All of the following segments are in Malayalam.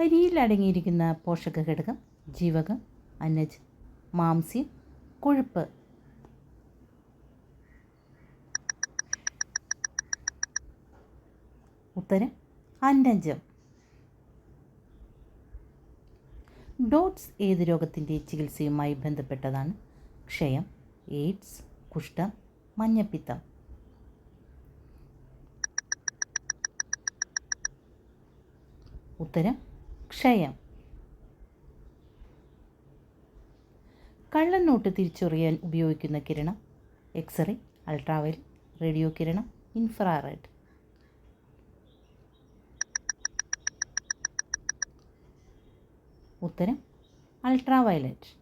അരിയിൽ അടങ്ങിയിരിക്കുന്ന പോഷക ഘടകം ജീവകം അന്നജ് മാംസ്യം കൊഴുപ്പ്. ഉത്തരം അന്നജം. ഡോട്ട്സ് ഏത് രോഗത്തിന്റെ ചികിത്സയുമായി ബന്ധപ്പെട്ടതാണ്? ക്ഷയം എയ്ഡ്സ് കുഷ്ഠം മഞ്ഞപ്പിത്തം. ഉത്തരം ക്ഷയം. കള്ളനോട്ട് തിരിച്ചറിയാൻ ഉപയോഗിക്കുന്ന കിരണം. എക്സ്റേ അൾട്രാവയൽ റേഡിയോ കിരണം ഇൻഫ്രാറെഡ് ഉത്തരം അൾട്രാവയലറ്റ്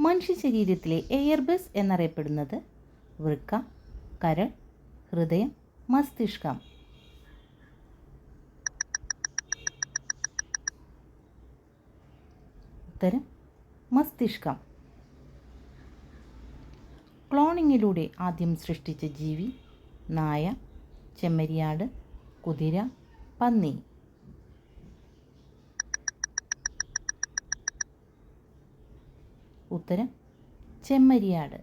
മനുഷ്യ ശരീരത്തിലെ എയർബസ് എന്നറിയപ്പെടുന്നത് വൃക്ക കരൾ ഹൃദയം മസ്തിഷ്കം. ഉത്തരം മസ്തിഷ്കം. ക്ലോണിങ്ങിലൂടെ ആദ്യം സൃഷ്ടിച്ച ജീവി നായ ചെമ്മരിയാട് കുതിര പന്നി. ഉത്തരം ചെമ്മരിയാട്.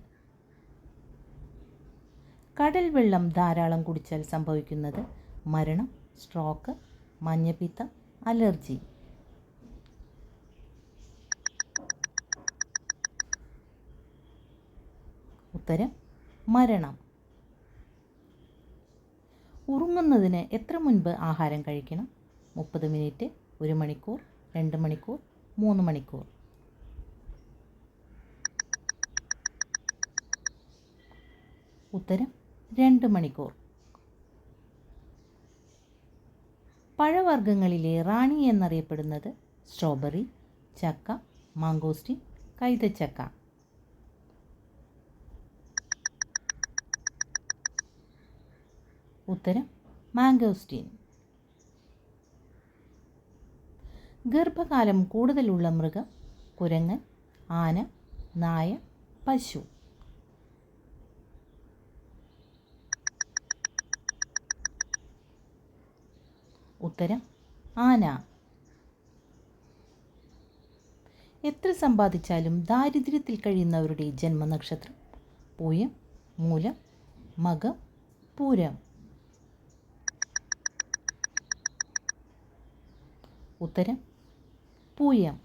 കടൽ വെള്ളം ധാരാളം കുടിച്ചാൽ സംഭവിക്കുന്നത് മരണം സ്ട്രോക്ക് മഞ്ഞപ്പിത്തം അലർജി. ഉത്തരം മരണം. ഉറങ്ങുന്നതിന് എത്ര മുൻപ് ആഹാരം കഴിക്കണം? മുപ്പത് മിനിറ്റ് ഒരു മണിക്കൂർ രണ്ട് മണിക്കൂർ മൂന്ന് മണിക്കൂർ. ഉത്തരം രണ്ട് മണിക്കൂർ. പഴവർഗങ്ങളിലെ റാണി എന്നറിയപ്പെടുന്നത് സ്ട്രോബെറി ചക്ക മാങ്കോസ്റ്റിൻ കൈതച്ചക്ക. ഉത്തരം മാംഗോസ്റ്റീൻ. ഗർഭകാലം കൂടുതലുള്ള മൃഗം കുരങ്ങൻ ആന നായ പശു. ഉത്തരം ആന. എത്ര സമ്പാദിച്ചാലും ദാരിദ്ര്യത്തിൽ കഴിയുന്നവരുടെ ജന്മനക്ഷത്രം പൂയം മൂലം മകം പൂരം. ഉത്തരം പൂയം.